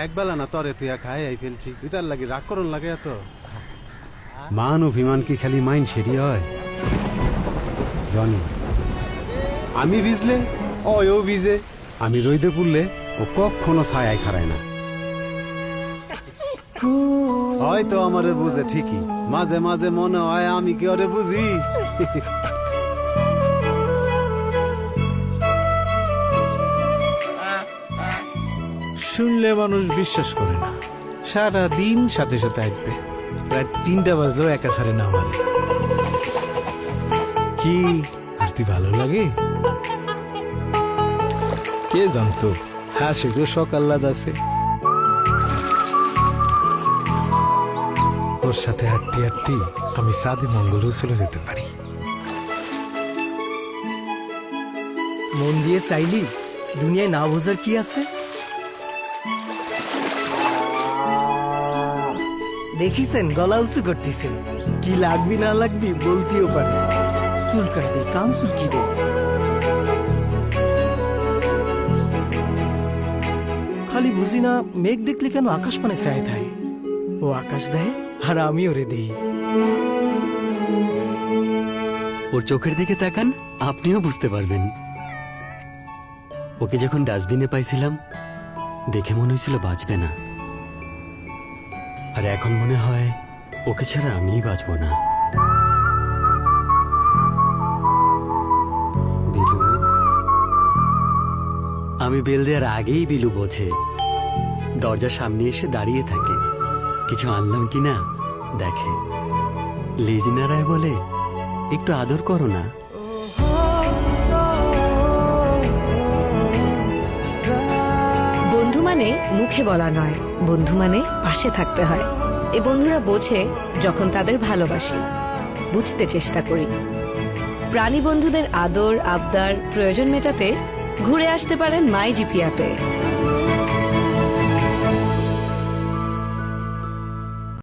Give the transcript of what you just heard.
একবেলা না, তরে তুই খাই আই ফেলছি। তুই তার লাগি রাগ করন লাগে এত। মান অভিমান কি খালি মাইন সেরি হয়? জনি, আমি ভিজলে? অয়ও ভিজে। আমি রইদে পুড়লে, ও কখনো ছায়ায় খারায় না। হয়তো আমারে বুঝে ঠিকই। মাঝে মাঝে মনে হয় আমি কি ওরে বুঝি? শুনলে মানুষ বিশ্বাস করে না। সারা দিন সাথে সাথে আসবে। প্রায় তিনটা বাজলেও একা সারে না মানে কি ঘুরতে ভালো লাগে? কে জানতো? হাসে সেগুলো সকাল লাদ আছে। ওর সাথে হাঁটতে হাঁটতে আমি সাদে মঙ্গলেও চলে যেতে পারি। মন দিয়ে চাইলি দুনিয়ায় না বোঝার কি আছে? দেখিছেন, গলা উঁচু করতেছেন। কি লাগবি, না লাগবি, বলতেও পারে। চুলকাই দে, কান চুলকি দে। খালি বুঝি না, মেঘ দেখলে কেন আকাশ মানে চায় থাকে ও আকাশ দেয়, আর আমি ওরে দিই। ওর চোখের দিকে তাকান, আপনিও বুঝতে পারবেন। ওকে যখন ডাস্টবিনে পাইছিলাম, দেখে মনে হয়েছিল বাঁচবে না। আর এখন মনে হয় ওকে ছাড়া আমিই বাঁচবো না। আমি বেল দেওয়ার আগেই বিলু বোঝে। দরজার সামনে এসে দাঁড়িয়ে থাকে। কিছু আনলাম কি না দেখে। লেজ নাড়ায় বলে, একটু আদর করো না। মুখে বলা নয়, বন্ধু মানে পাশে থাকতে হয়। এ বন্ধুরা বোঝে যখন তাদের ভালোবাসি, বুঝতে চেষ্টা করি। প্রাণী বন্ধুদের আদর, আবদার, প্রয়োজন মেটাতে ঘুরে আসতে পারেন মাই জিপি অ্যাপে